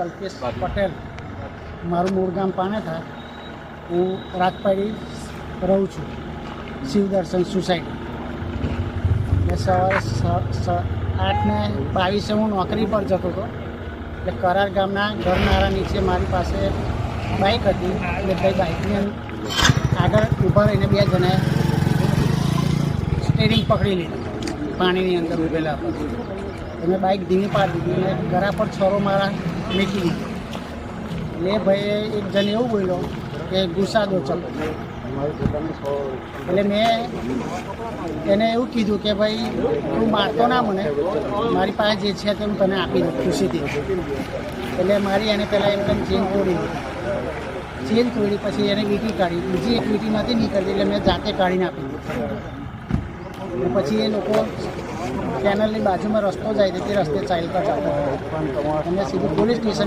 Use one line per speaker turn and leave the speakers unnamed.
કલ્પેશ પટેલ. મારું મૂળ ગામ પાનેઠા હું રાજપાડી રહું છું. શિવદર્શન સોસાયટી. એટલે સવારે આઠને બાવીસે હું નોકરી પર જતો હતો. એટલે કરાર ગામના ઘરનારા નીચે મારી પાસે બાઇક હતી. એટલે ભાઈ બાઇકની આગળ ઊભા રહીને બે જણાએ સ્ટેરિંગ પકડી લીધું. પાણીની અંદર ઉભેલા હતા. મેં બાઇક ધીમી પાડી દીધી અને ગરા પર છોરો મારા મૂકી દીધો. એટલે ભાઈએ એક જણ એવું બોલ્યો કે ગુસ્સા દો એટલે મેં એને એવું કીધું કે, ભાઈ, તું મારતો ના મને. મારી પાસે જે છે તે હું તને આપી દઉં ખુશીથી એટલે મારી એને પહેલાં એમ તેમ ચેન તોડી ચેન તોડી પછી એને વીટી કાઢી. બીજી એક વીંટી નથી નીકળતી એટલે મેં જાતે કાઢીને આપી દીધી. પછી એ લોકો કેનલની બાજુમાં રસ્તો જાય છે, તે રસ્તે ચાલતા જતા અને સીધું પોલીસ સ્ટેશન